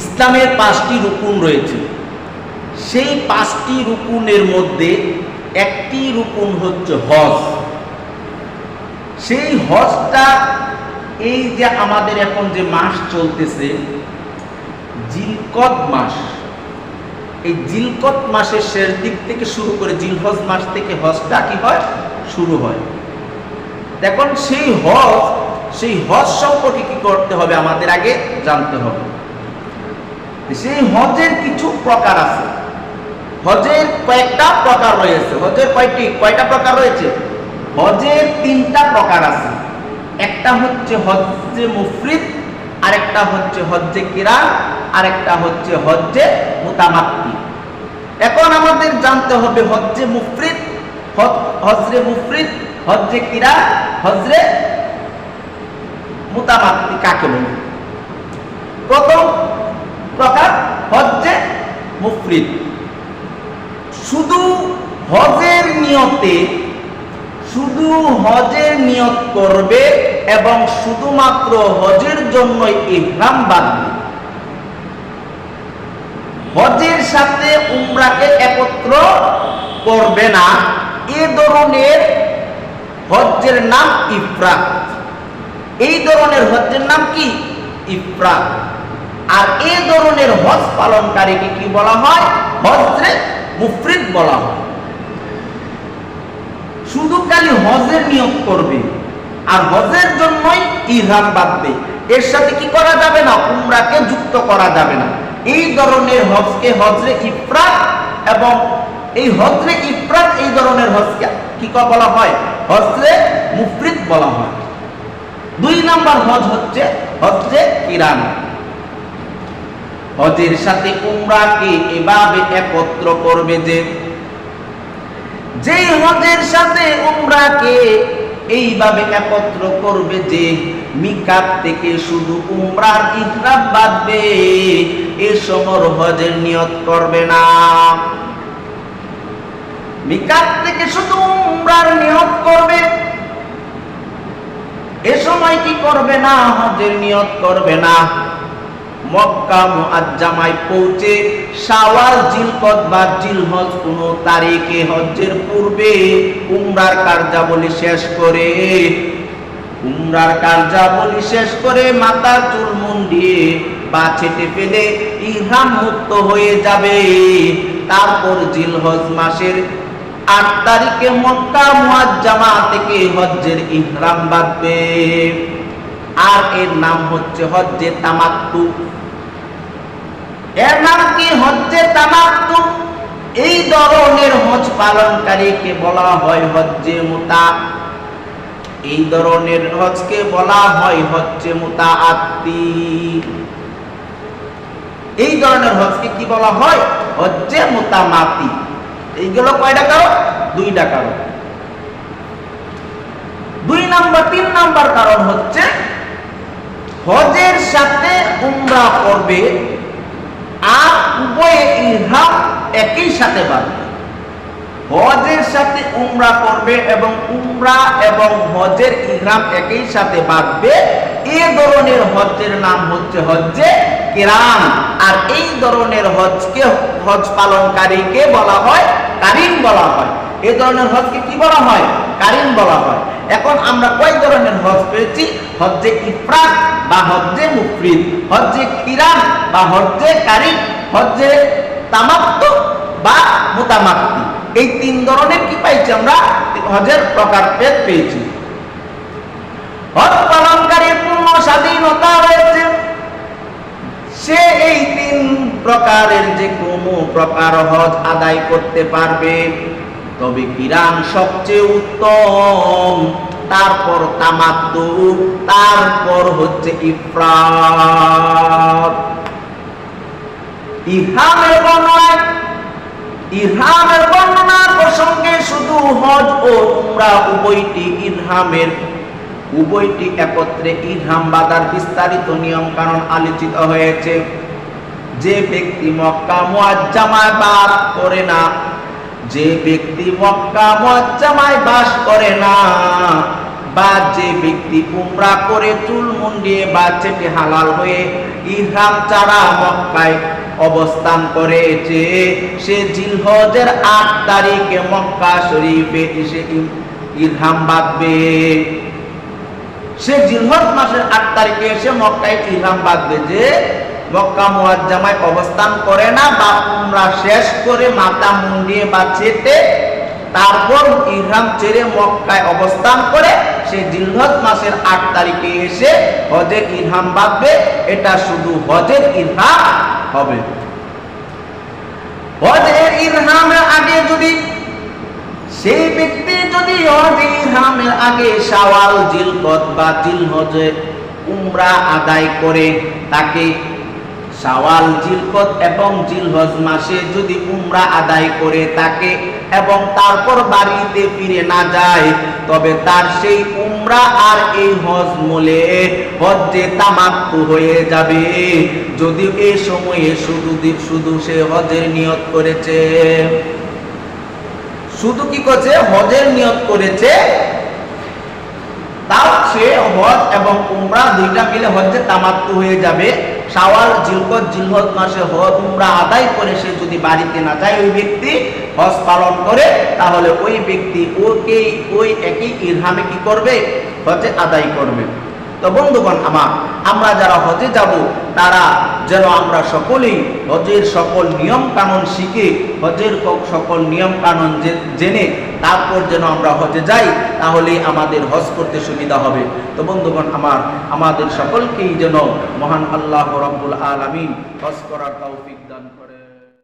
ইসলামের পাঁচটি রুকুন রয়েছে। সেই পাঁচটি রুকুনের মধ্যে একটি রুকুন হচ্ছে হজ। সেই হজটা এই যে আমাদের এখন যে মাস চলতেছে জিলকদ মাস। এই জিলকত মাসের শেষ দিক থেকে শুরু করে জিলহজ মাস থেকে হজটা কি হয়? শুরু হয়। দেখুন, সেই হজ সেই হজ সম্পর্কে কি করতে হবে আমাদের আগে জানতে হবে। সেই হজের কিছু প্রকার আছে। হজের কয়েকটা প্রকার রয়েছে। হজের কয়টি? কয়টা প্রকার রয়েছে? হজের তিনটা প্রকার আছে। একটা হচ্ছে হজ্জে মুফরিদ, আরেকটা হচ্ছে হজ্জে কিরান আরেকটা হচ্ছে হজ্জে মুতামাক্কি। এখন আমাদের জানতে হবে হজ্জে মুফরিদ, হজ- হজরে মুফরিদ হজ্জে কিরা হজরে মুতামাক্কি কাকে বলে? প্রথম প্রকার হজ্জে মুফরিদ। শুধু হজের নিয়তে, শুধু হজের নিয়ত করবে এবং শুধুমাত্র হজের জন্য ইহরাম বাঁধবে। হজের সাথে উমরাকে একত্র করবে না। এ ধরনের হজ্জের নাম ইফরাত। এই ধরনের হজ্জের নাম কি? ইফরাত। আর এই ধরনের হজ পালনকারীকে কি বলা হয়? হজরে মুফরিদ বলা হয়। শুধু খালি হজের নিয়োগ করবে, আর হজের জন্যই ইহরাম বাঁধবে। এর সাথে কি করা যাবে না? উমরাকে যুক্ত করা যাবে না। এই ধরনের হজকে হজরে ইফরাত এবং এই হজরে ইফরাত এই ধরনের হজকে কি ক- বলা হয়? হজরে মুফরিদ বলা হয়। দুই নাম্বার হজ হচ্ছে হজরে কিরান। হজের সাথে উমরাকে এভাবে একত্র করবে যে, যেই হজের সাথে উমরাকে এইভাবে একত্র করবে যে, মিকাত থেকে শুধু উমরার ইহরাম বাঁধবে এ সমর হজের নিয়ত করবে না। মিকাত থেকে শুধু উমরার নিয়ত করবে, এ সময় কি করবে না, হজের নিয়ত করবে না। মক্কা মুআজ্জামায় পৌঁছে শাওয়াল জিলকদ বা জিলহজ কোন তারিখে হজ্জের পূর্বে উমরার কার্যাবলী শেষ করে, উমরার কার্যাবলী শেষ করে মাথার চুল মুন্ডিয়ে বা ছেটে ফেলে ইহরাম মুক্ত হয়ে যাবে। তারপর জিলহজ মাসের আট তারিখে মক্কা মুআজ্জামা থেকে হজ্জের ইহরাম বাঁধবে। আর এর নাম হচ্ছে হজ্জে তামাত্তু। এর নাম কি? হজ্জে তামাত্তু? এই ধরনের হজ পালনকারীকে বলা হয় হজ্জে মুতা। এই ধরনের হজকে বলা হয় হচ্ছে মুতা আত্মি এই ধরনের হজকে কি বলা হয়? হজ্জে মুতামাতি। এইগুলো কয়টা কারণ? দুইটা কারণ। দুই নাম্বার, তিন নাম্বার কারণ হচ্ছে হজের সাথে উমরা করবে, আর উভয়ে ইহরাম একই সাথে বাঁধবে। হজের সাথে উমরা করবে এবং উমরা এবং হজের ইহরাম একই সাথে বাঁধবে, এ ধরনের হজ্জের নাম হচ্ছে হজ্জে কিরাম। আর এই ধরনের হজকে, হজ পালনকারীকে বলা হয় কারিন বলা হয়। এ ধরনের হজকে কি বলা হয়? কারিন বলা হয়। এখন আমরা কয় ধরনের হজ পেয়েছি? হজ্জে ইফরাত বা হজ্জে মুফরিদ, হজ্জে কিরান বা হজ্জে কারিন হজ্জে তামাত্তু বা মুতামাক্তি। এই তিন ধরনের কি পাইছি আমরা? হজের প্রকার ভেদ পেয়েছি। হজ পালনকারী পূর্ণ স্বাধীনতা রয়েছে। সে এই তিন প্রকারের যে কোনো প্রকার হজ আদায় করতে পারবে। তবে কিরান সবচেয়ে উত্তম। তারপর তামাত্তু তারপর হচ্ছে বর্ণনায় প্রসঙ্গে শুধু হজ ও উমরা উভয়টি উভয়টি একত্রে ইরহাম বাদার বিস্তারিত নিয়ম কানুন আলোচিত হয়েছে। যে ব্যক্তি মক্কা মুআজ্জামায় বাস করে না যে ব্যক্তি মক্কা মুআজ্জামায় বাস করে না, বা যে ব্যক্তি উমরা করে চুল মুন্ডিয়ে বা চেটে হালাল হয়ে ইহরাম চারা মক্কায় অবস্থান করেছে সে জিলহজের আট তারিখে মক্কা শরীফে এসে ইরহাম বাঁধবে। সে জিলহজ মাসের আট তারিখে এসে মক্কায় ইহরাম বাঁধবে যে মক্কা মুয়াজ্জামায় অবস্থান করে না, বা উমরা শেষ করে মাথা মুন্ডিয়ে বা চেটে তারপর ইহরাম ছেড়ে মক্কায় অবস্থান করে সে জিলহজ মাসের আট তারিখে এসে হজের ইরহাম বাঁধবে। এটা শুধু হজের ইরহাম হবে। হজের ইরহামের আগে যদি, সেই ব্যক্তি যদি হজের ইরহামের আগে শাওয়াল, জিলকত বা জিলহজে উমরা আদায় করে, তাকে শাওয়াল, জিলকত এবং জিলহজ মাসে যদি উমরা আদায় করে তাকে এবং তারপর বাড়িতে ফিরে না যায়, তবে তার সেই উমরা আর এই হজ মূলে হজ্জে তামাক্কু হয়ে যাবে। যদি এ সময়ে শুধু শুধু সে হজের নিয়ত করেছে, শুধু কি করছে? হজের নিয়ত করেছে। তাও সে হজ এবং উমরা দুইটা মিলে হজ্জে তামাত্তু হয়ে যাবে। শাওয়াল, জিলকত জিলহত মাসে হজ উমরা আদায় করে সে যদি বাড়িতে না যায় ওই ব্যক্তি, হজ পালন করে, তাহলে ওই ব্যক্তি ওকে ওই একই ইরহামে কি করবে? হজে আদায় করবে। তো বন্ধুগণ আমার আমরা যারা হজে যাব, তারা যেন আমরা সকলেই হজের সকল নিয়ম কানুন শিখে, হজের সকল নিয়ম কানুন জেনে তারপর যেন আমরা হজে যাই, তাহলে আমাদের হজ করতে সুবিধা হবে। তো বন্ধুগণ, আমার, আমাদের সকলকেই যেন মহান আল্লাহ রব্বুল আলামিন হজ করার তৌফিক দান করে